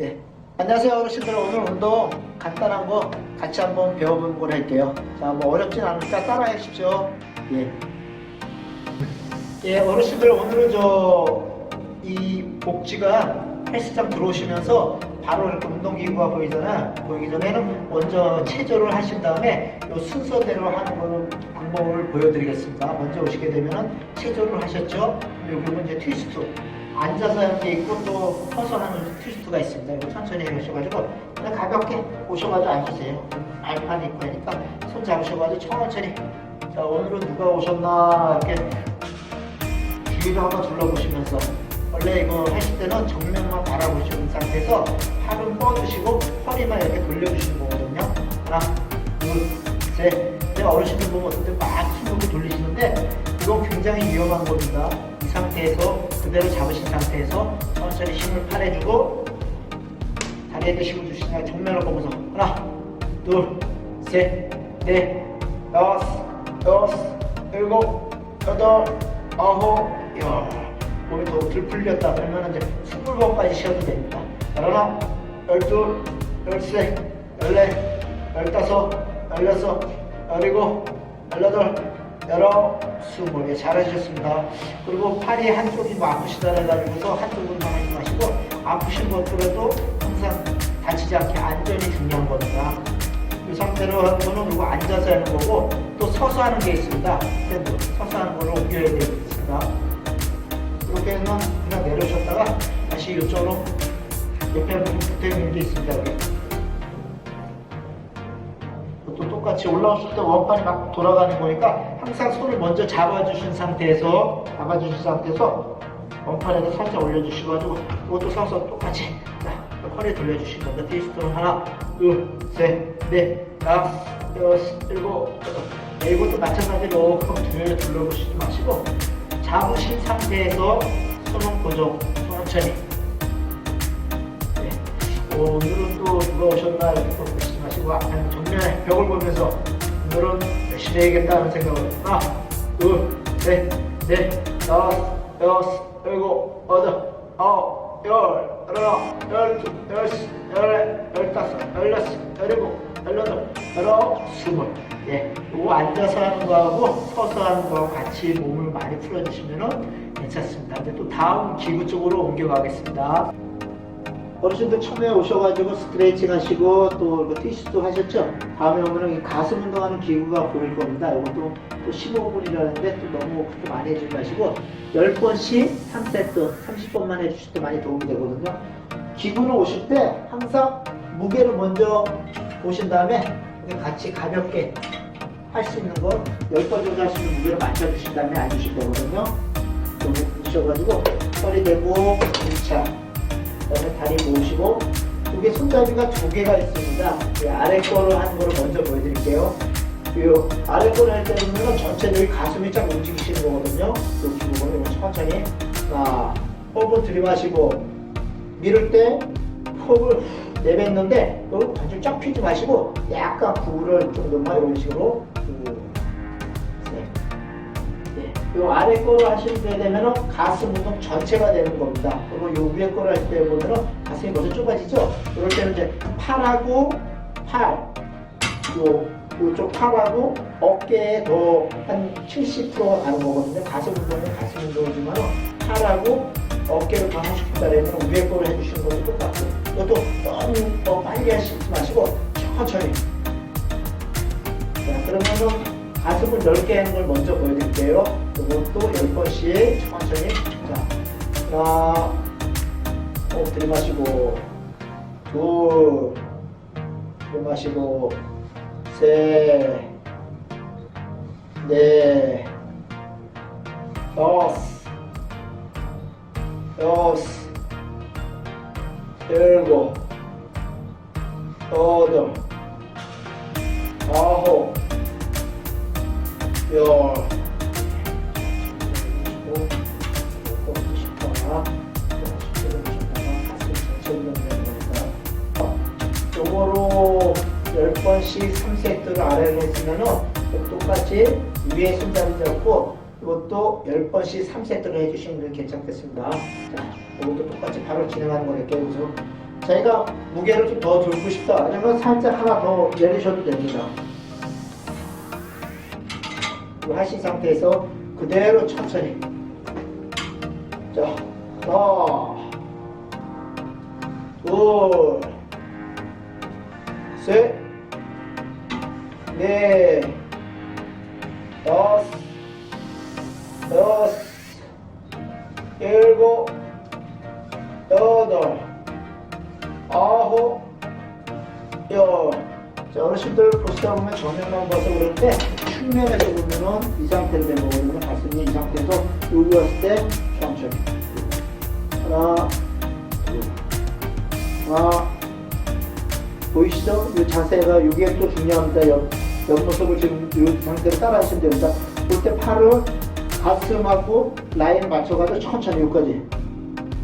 예. 안녕하세요 어르신들. 오늘 운동 간단한 거 같이 한번 배워보는 걸 할게요. 자뭐 어렵진 않으니까 따라 해 주십시오. 예. 예 어르신들 오늘은 저 이 복지가 헬스장 들어오시면서 바로 이렇게 운동기구가 보이잖아. 보이기 전에는 먼저 체조를 하신 다음에 요 순서대로 하는 거는 방법을 보여드리겠습니다. 먼저 오시게 되면은 체조를 하셨죠? 그리고 이제 트위스트 앉아서 하는 게 있고 또 서서 하는 트위스트가 있습니다. 이거 천천히 해오셔가지고 그냥 가볍게 오셔가지고 앉으세요. 발판이 있고 하니까 손 잡으셔가지고 천천히 자 오늘은 누가 오셨나 이렇게 주위를 한번 둘러보시면서 원래 이거 하실 때는 정면만 바라보시는 상태에서 팔은 뻗으시고 허리만 이렇게 돌려주시는 거거든요. 하나, 둘, 셋. 내가 어르신들 보면 때막 힘으로 돌리시는데 이건 굉장히 위험한 겁니다. 이 상태에서 그대로 잡으신 상태에서 천천히 힘을 팔해주고 다리에 도 힘을 주시냐 정면을 보면서 하나, 둘, 셋, 넷, 다섯, 여섯, 일곱, 여덟, 아홉, 열. 몸이 더 들 풀렸다 그러면 이제 스물 번까지 쉬어도 됩니다. 열하나, 열둘, 열셋, 열넷, 열다섯, 열여섯, 열일곱, 열여덟, 스물. 예, 잘하셨습니다. 그리고 팔이 한쪽이 뭐 아프시다 해가지고서 한쪽은 하지 마시고 아프신 것들에도 항상 다치지 않게 안전이 중요한 겁니다. 이 상태로 하는 거는 이거 앉아서 하는 거고 또 서서 하는 게 있습니다. 스탠드. 서서 하는 거를 옮겨야 되겠습니다. 이렇게 해서 그냥 내려오셨다가 다시 이쪽으로 옆에 붙어 있는 게 있습니다. 여기. 똑같이 올라오실 때 원판이 막 돌아가는 거니까 항상 손을 먼저 잡아주신 상태에서 잡아주신 상태에서 원판에서 살짝 올려주시고 이것도 서서 똑같이 자, 허리 돌려주신 겁니다. 디스트로 하나, 둘, 셋, 넷, 다섯, 여섯, 일곱, 여덟. 네, 이것도 마찬가지로 뒤를 둘러보시지 마시고 잡으신 상태에서 손은 고정, 천천히. 네. 어, 오늘은 또 누가 오셨나 이렇게 앞에 정면에 벽을 보면서 오늘은 열심히 해야겠다는 생각을 하나, 둘, 셋, 넷, 다섯, 여섯, 일곱, 여덟, 아홉, 열, 열하나, 열둘, 열셋, 열넷, 열다섯, 열여섯, 열일곱, 열여덟, 열아홉, 스물. 예, 요거 앉아서 하는 거하고 서서 하는 거하고 같이 몸을 많이 풀어주시면은 괜찮습니다. 근데 또 다음 기구 쪽으로 옮겨가겠습니다. 어르신들 처음에 오셔가지고 스트레칭 하시고 또 티슈도 하셨죠? 다음에 오면은 이 가슴 운동하는 기구가 보일 겁니다. 이것도 또 15분이라는데 또 너무 그렇게 많이 해주지 마시고 10번씩 3세트 30번만 해주실 때 많이 도움이 되거든요. 기구는 오실 때 항상 무게를 먼저 보신 다음에 같이 가볍게 할 수 있는 거 10번 정도 할 수 있는 무게를 만져주신 다음에 앉으실 거거든요. 좀 보셔가지고 허리 대고 1차 그다음에 모으시고 이게 손잡이가 두 개가 있습니다. 이 아래 거로 하는 거를 먼저 보여드릴게요. 이 아래 거를 할 때는 전체적인 가슴이 쫙 움직이시는 거거든요. 여기 부분을 천천히 자, 호흡을 들이마시고 밀을 때 호흡을 내뱉는데 여기 관절 쫙 펴지 마시고 약간 구를 정도만 이런 식으로 네. 요 아래 거로 하시게 되면은 가슴 운동 전체가 되는 겁니다. 그리고 요 위에 거를 할 때 보면은 가슴이 먼저 좁아지죠? 이럴 때는 이제 팔하고 팔, 요, 요쪽 팔하고 어깨에 더 한 70%가 가는 거거든요. 가슴 운동은 가슴 운동이지만 팔하고 어깨를 강화시킨다면 위에 거를 해주시는 거도 똑같고 이것도 너무 더 빨리 하시지 마시고 천천히 자, 그러면은 가슴을 넓게 하는 걸 먼저 보여드릴게요. 이것도 10번씩 천천히. 자, 하나, 호흡 들이마시고, 둘, 들이마시고, 셋, 넷, 다섯, 여섯, 일곱, 여덟, 아홉, 열. 요거로 10번씩 3세트를 아래로 했으면은 똑같이 위에 손잡이 잡고 이것도 10번씩 3세트를 해주시면 괜찮겠습니다. 자, 이것도 똑같이 바로 진행하는 거니까 여기서 저희가 무게를 좀더 들고 싶다 아니면 살짝 하나 더 내리셔도 됩니다. 하신 상태에서 그대로 천천히 자 하나 둘셋 넷 다섯 여섯 일곱 여덟 아홉 열 자, 어르신들 보시다 보면 정면만 봐서 그런데 측면에서 보면은 이 상태로 된 거거든요. 가슴이 이 상태에서 여기 왔을 때 천천히 하나 둘 하나 보이시죠? 이 자세가 이게 또 중요합니다. 옆, 옆모습을 지금 이 상태로 따라 하시면 됩니다. 볼때 팔을 가슴하고 라인 맞춰가지고 천천히 여기까지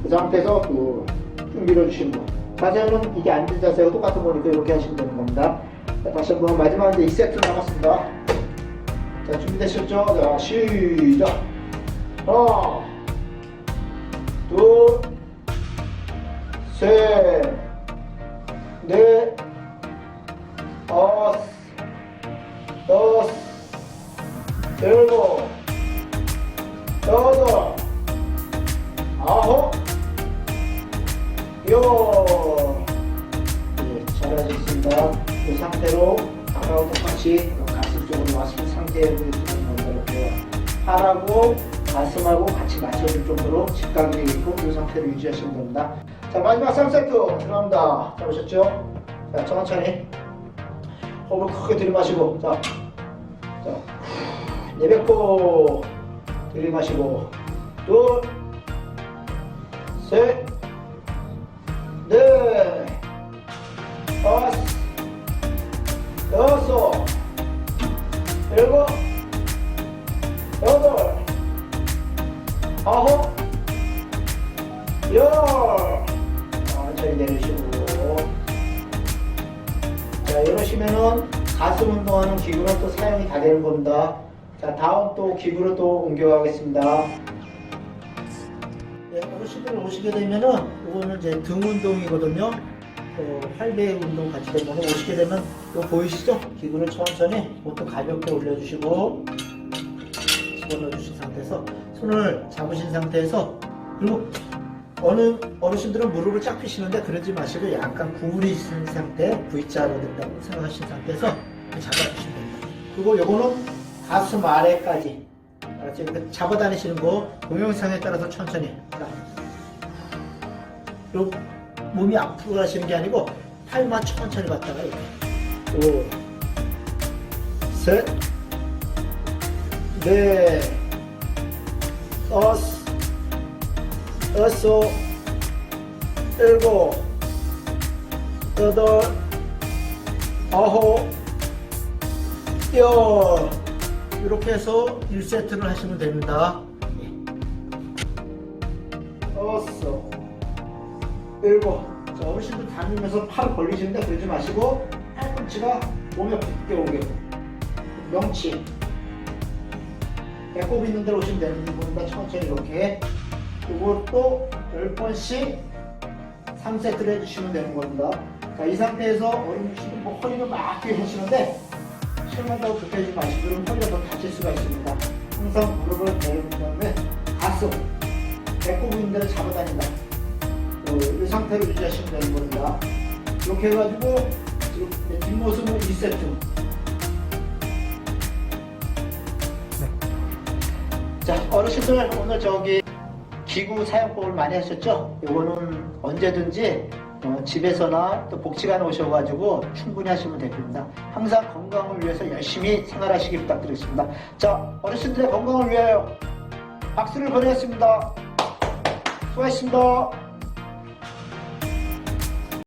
그 상태에서 쭉 밀어주시는 거. 자세는 이게 앉은 자세가 똑같은 거니까 이렇게 하시면 되는 겁니다. 자, 다시 한번 마지막 이제 2세트 남았습니다. 자, 준비되셨죠? 자, 시작! 하나, 둘, 셋, 가슴 쪽으로 상태에 두는 겁니다. 이렇게 팔하고 가슴하고 같이 맞춰줄 정도로 직각이 있고 이 상태로 유지하시면 됩니다. 자 마지막 3세트 들어갑니다. 잡으셨죠? 자 천천히 호흡을 크게 들이마시고 자, 자 내뱉고 들이마시고 둘, 셋, 열. 천천히 내리시고. 자, 이러시면은 가슴 운동하는 기구는 또 사용이 다 되는 겁니다. 자, 다음 또 기구로 또 옮겨가겠습니다. 네, 어르신들 오시게 되면은 이거는 이제 등 운동이거든요. 또 팔배 운동 같이 되면 오시게 되면 이거 보이시죠? 기구를 천천히 옷도 가볍게 올려주시고 집어넣어주신 상태에서 손을 잡으신 상태에서 그리고 어느 어르신들은 무릎을 쫙 펴시는데 그러지 마시고 약간 구부리 있는 상태 V자로 된다고 생각하신 상태에서 잡아주시면 됩니다. 그리고 요거는 가슴 아래까지. 알았죠? 이렇게 잡아 다니시는 거 동영상에 따라서 천천히 자, 요 몸이 앞으로 가시는 게 아니고 팔만 천천히 갔다가 이렇게. 오셋넷. 다섯 여섯 일곱 여덟 아홉 열. 이렇게 해서 1세트를 하시면 됩니다. 여섯 일곱. 자, 어르신들 다니면서 팔 벌리시는데 그러지 마시고 팔꿈치가 몸에 붙게 오게 명치 배꼽 있는 데로 오시면 되는 부분보다 천천히 이렇게 또 10번씩 3세트를 해주시면 되는 겁니다 자, 이 상태에서 어르신들 뭐 허리를 막 하시는데 실만다고 그렇게 하지 마시고 허리가 더 다칠 수가 있습니다 항상 무릎을 내린 다음에 가슴 배꼽 있는 데를 잡아다닌다 어, 이 상태로 유지하시면 되는 겁니다. 이렇게 해가지고 지금 뒷모습은 2세트. 자, 어르신들 오늘 저기 기구 사용법을 많이 하셨죠? 이거는 언제든지 어, 집에서나 또 복지관에 오셔가지고 충분히 하시면 됩니다. 항상 건강을 위해서 열심히 생활하시기 부탁드리겠습니다. 자, 어르신들의 건강을 위하여 박수를 보내겠습니다. 수고하셨습니다.